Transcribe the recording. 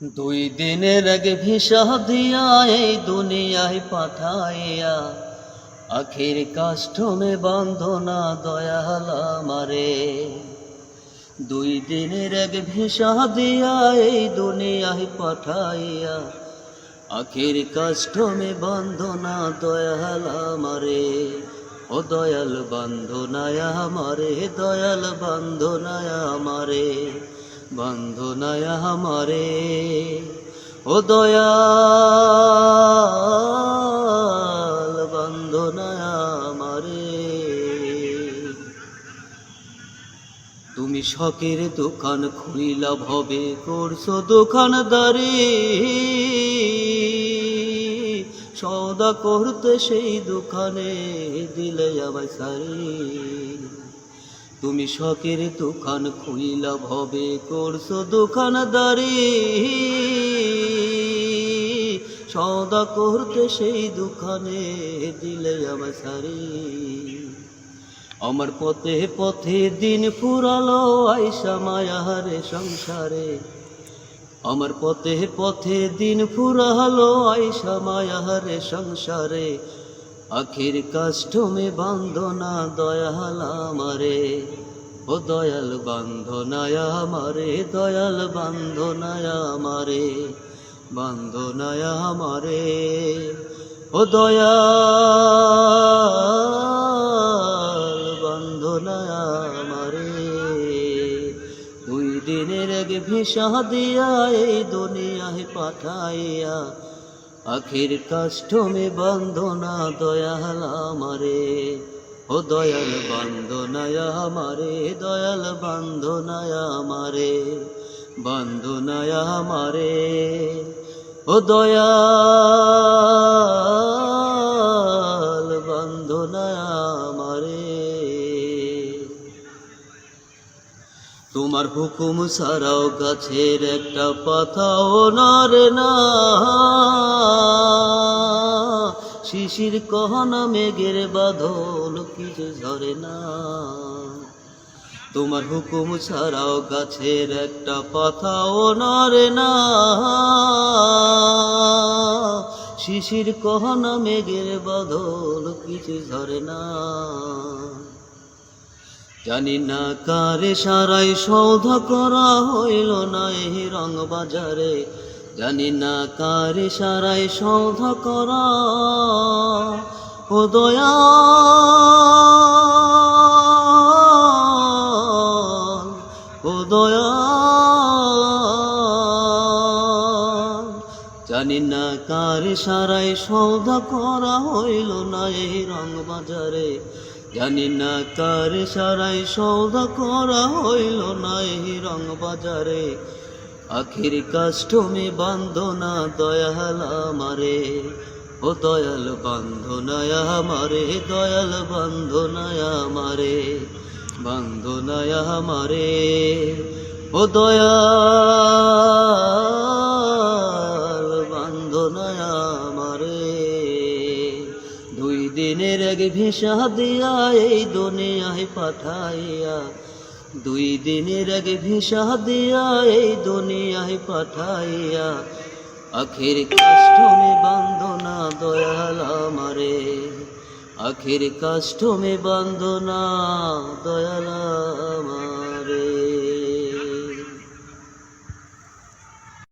দুই দিনের আগে ভিসা দিয়া এই দুনিয়ায় পাঠাইয়া, আখির কাষ্ঠমে বান্ধনা দয়ালা মারে দুই দিনের আগে ভিসা দিয়া এই দুনিয়ায় পাঠাইয়া, আখির কাষ্ঠমে বান্ধনা দয়ালা মারে ও দয়াল বান্ধনায় আমারে, দয়াল বান্ধনায় আমারে। বান্ধনায় আমারে, ও দয়াল বান্ধনায় আমারে। তুমি শখের দোকান খুইলা ভবে করছ দোকানদারি। সৌদা করতে সেই দোকানে দিলে আমায় সারি। তুমি শখের দোকান খুইলা, ভবে করছ দোকানদারি সৌদা করতে সেই দোকানে দিলে আমায় সারি। আমার পথে পথে দিন ফুরালো আইসা মায়ারে সংসারে। আমার পথে পথে দিন ফুরালো আইসা মায়ারে সংসারে। আখির কাষ্ঠমে বান্ধনা দয়াল আমারে, ও দয়াল বান্ধনায় আমারে, দয়াল বান্ধনায় আমারে বান্ধনায় আমারে, ও দয়াল বান্ধনায় আমারে। দুই দিনের আগে ভিসা দিয়া এই দুনিয়ায় পাঠাইয়া আখির কাষ্ঠমে বান্ধনা দয়াল আমারে। ও দয়াল বান্ধনায় আমারে, দয়াল বান্ধনায় আমারে বান্ধনায় আমারে। ও দয়াল বান্ধনায় আমারে। তোমার হুকুম ছাড়াও গাছের একটা পাতাও নড়ে না। শিশির কহনা মেঘের বাঁধল কিছু ঝরে না। তোমার হুকুম ছাড়াও গাছের একটা পাতাও নড়ে না। শিশির কহনা মেঘের বাঁধল কিছু ঝরে না। জানি না কারে সারাই সৌধ করা হইল না এই রং বাজারে। জানি না কারে সারাই সৌধ করা, ও দয়া ও দয়া জানি না কার সারাই সৌধ করা হইল না এই রং বাজারে। জানি না কার সারাই সৌদা করা হইল না এই রং বাজারে আখির কাষ্ঠমে বান্ধনা দয়াল আমারে, ও দয়াল বান্ধনায় আমারে, দয়াল বান্ধনায় আমারে বান্ধনায় আমারে, ও দয়াল আগে ভিসা দিয়া এই দুনিয়ায় পাঠাইয়া, দুই দিনের এক ভিসা দিয়া এই দুনিয়ায় পাঠাইয়া, আখির কাষ্ঠমে বান্ধনা দয়াল আমারে, আখির কাষ্ঠমে বান্ধনা দয়াল আমারে।